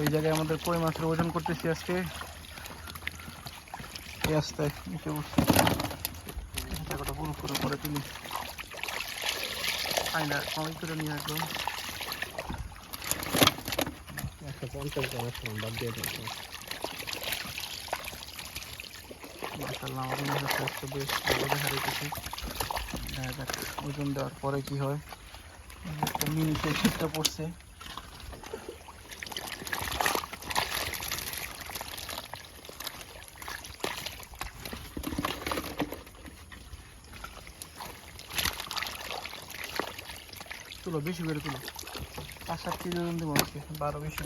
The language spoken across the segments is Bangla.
এই জায়গায় আমাদের কই মাছের ওজন করতেছি আজকে? এই নিচে বসছি। পুরো করে আইনা কমাই করে নিয়ে একদম। একটা পঞ্চাশ গ্রাম একশো বাদ দিয়ে দিয়েছে মাসাল্লাহ আমাদের হচ্ছে বেশ ভালো দেখা রেখেছি দেখা যাক ওজন দেওয়ার পরে কি হয়। একটা মিনি সেই শীতটা পড়ছে। তুলো বেশি করে তুলো। পাঁচ সাত কেজি ওজন দেবো আজকে বারো বেশি।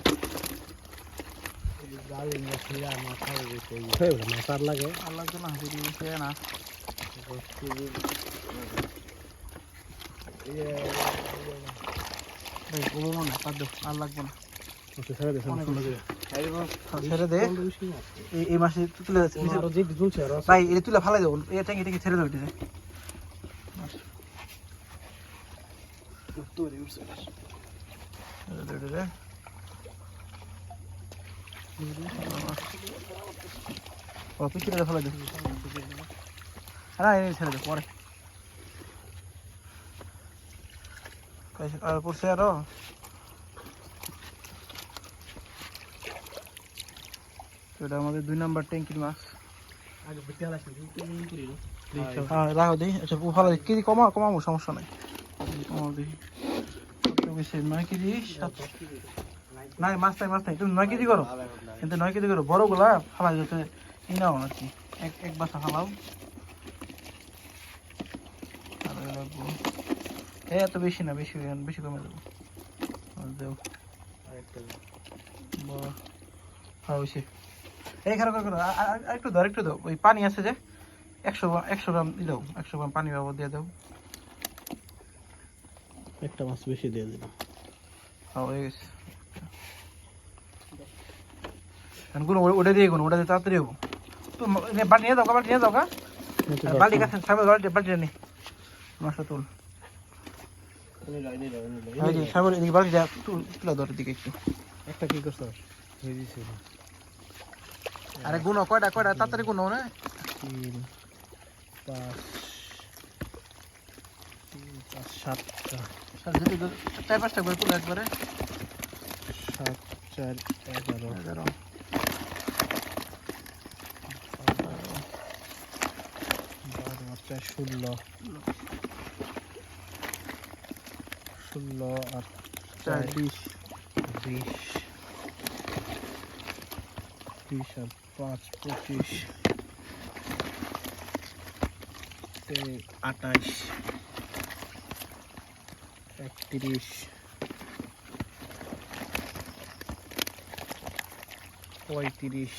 মাছ লাগে আর লাগবে না যদি সে না। ভাই বলব না বাদ দে আর লাগবে না। ছেড়ে দিয়েছে অনেক সুন্দর বেশি। ছেড়ে দে। এই এই মাসে তুলে যাচ্ছে আরও জিদ ঝুলছে আর ভাই এটা তুলে ফালাই দেবো ছেড়ে দেবো এটা ও পিছিয়ে ফেলে দে না এই ছেড়ে দে পরে আর পড়ছে আরও তো এটা আমাদের দুই নাম্বার ট্যাঙ্কির মাছ আগে করি হ্যাঁ রাখো দিই আচ্ছা ভালো কেজি কমা কমাবো সমস্যা নাই মাছ নাই তুমি নয় কেজি কিন্তু নয় কেজি না হয়ে- হ্যাঁ এই একটু একটু ওই পানি আছে যে একশো গ্রাম একশো গ্রাম দাও একশো গ্রাম পানি বাবদ দিয়ে দাও একটা মাছ বেশি দিয়ে দিলাম। হ্যাঁ হয়ে গেছে। কোনো ওটা দিয়ে কোনো ওটা দিয়ে তাড়াতাড়ি হব। তো বাটি নিয়ে যাও গা, বাটি নিয়ে যাও গা। আর বালতি কাছে সামনে বালতি বালতি নি। মাছটা তুল। এই যে সামনে এদিকে বালতিটা তুল তুলে ধর দিকে একটু। একটা কি করছ? আরে গুনো কয়টা কয়টা? তাড়াতাড়ি গুনো না। তিন পাঁচ পাঁচ সাতটা। স্যার যদি চার পাঁচটা করে তুলে একবারে। সাত চার এগারো। এগারো। বারো চার ষোলো। ষোলো চার বিশ। বিশ। বিশ আর পাঁচ পঁচিশ। তে- আঠাইশ একত্রিশ। পঁয়ত্রিশ।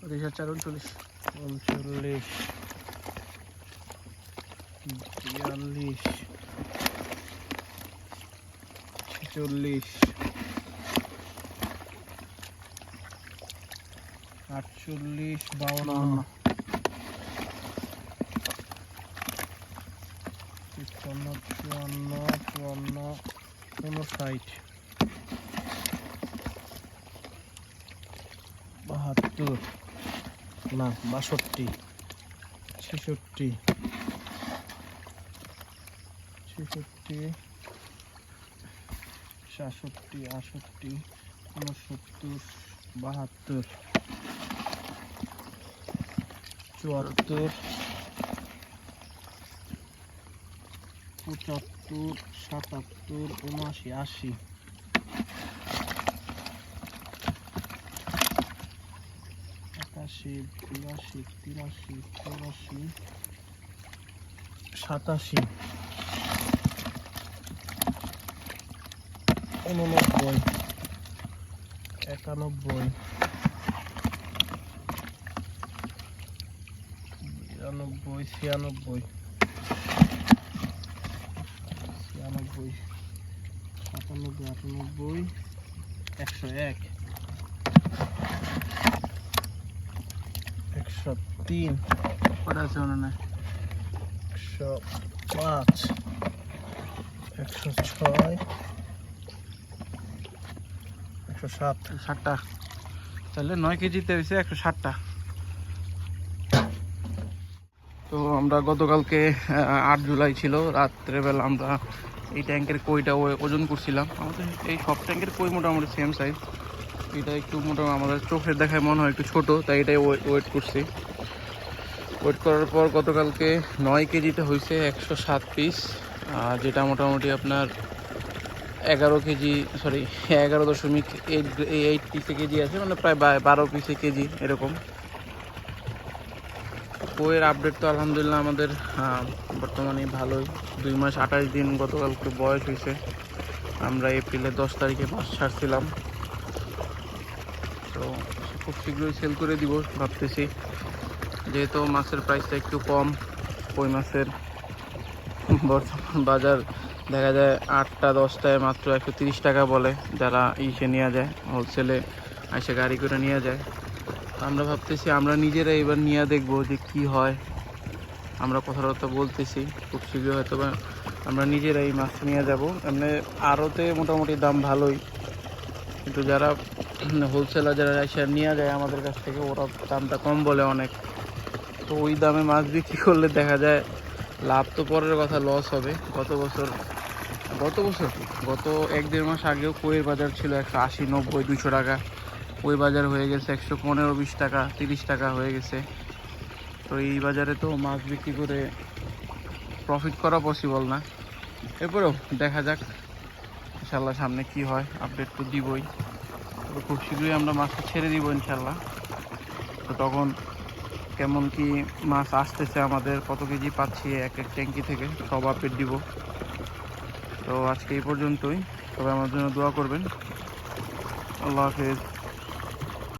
তিরিশ আর চার উনচল্লিশ। উনচল্লিশ। বিয়াল্লিশ। ছেচল্লিশ। আটচল্লিশ বাউন্ন। তিপ্পান্ন চুয়ান্ন চুয়ান্ন উনষাট। বাহাত্তর। না বাষট্টি। ছেষট্টি। ছেষট্টি সাতষট্টি আটষট্টি উনসত্তর বাহাত্তর। চুয়াত্তর। পঁচাত্তর সাতাত্তর উনআশি আশি। একাশি বিরাশি তিরাশি চৌরাশি সাতাশি। উননব্বই একানব্বই বিরানব্বই ছিয়ানব্বই। সাতানব্বই, আটানব্বই, একশো এক। একশো তিন। কটা আছে মনে একশো পাঁচ। একশো ছয়। একশো সাত। ষাটটা। তাহলে নয় কেজিতে হয়েছে একশো ষাটটা। তো আমরা গতকালকে আট জুলাই ছিল। রাত্রেবেলা আমরা এই ট্যাঙ্কের কইটা ওজন করছিলাম। আমাদের এই সব ট্যাঙ্কের কই মোটামুটি সেম সাইজ এটা একটু মোটামুটি আমাদের চোখের দেখায় মনে হয় একটু ছোট, তাই এটাই ওয়েট করছি। ওয়েট করার পর গতকালকে নয় কেজিতে হয়েছে একশো সাত পিস আর যেটা মোটামুটি আপনার এগারো কেজি সরি এগারো দশমিক এইট এইট পিসে কেজি আছে মানে প্রায় বারো পিসে কেজি এরকম। বইয়ের আপডেট তো আলহামদুলিল্লাহ আমাদের বর্তমানে ভালোই। দুই মাস আঠাশ দিন গতকালকে বয়স হয়েছে। আমরা এপ্রিলের দশ তারিখে মাস ছাড়ছিলাম। তো খুব শীঘ্রই সেল করে দিব, ভাবতেছি। যেহেতু মাছের প্রাইসটা একটু কম, কই মাছের বর্তমান বাজার দেখা যায় আটটা, দশটায় মাত্র একশো তিরিশ টাকা বলে। যারা ইসে নিয়ে যায় হোলসেলে এসে গাড়ি করে নিয়ে যায়। আমরা ভাবতেছি, আমরা নিজেরা এবার নিয়ে দেখব যে কি হয়। আমরা কথাবার্তা বলতেছি, খুব শীঘ্রই হয়তো বা আমরা নিজেরাই মাছ নিয়ে যাব। এমনি আড়তে মোটামুটি দাম ভালোই। কিন্তু যারা হোলসেলার যারা এসে নিয়ে যায় আমাদের কাছ থেকে, ওরা দামটা কম বলে অনেক। তো ওই দামে মাছ বিক্রি করলে দেখা যায়, লাভ তো পরের কথা লস হবে। গত বছর গত বছর গত এক দেড় মাস আগেও কইয়ের বাজার ছিল একশো আশি নব্বই দুশো টাকা। ওই বাজার হয়ে গেছে একশো পনেরো বিশ টাকা, তিরিশ টাকা হয়ে গেছে। তো এই বাজারে তো মাছ বিক্রি করে প্রফিট করা পসিবল না। এরপরেও দেখা যাক, ইনশাল্লাহ সামনে কি হয় আপডেট তো দিবই। খুব শীঘ্রই আমরা মাছটা ছেড়ে দিব ইনশাল্লাহ। তো তখন কেমন কি মাছ আসতেছে আমাদের, কত কেজি পাচ্ছি এক এক ট্যাঙ্কি থেকে, সব আপডেট দিব। তো আজকে এই পর্যন্তই। তবে আমার জন্য দোয়া করবেন। আল্লাহ হাফেজ।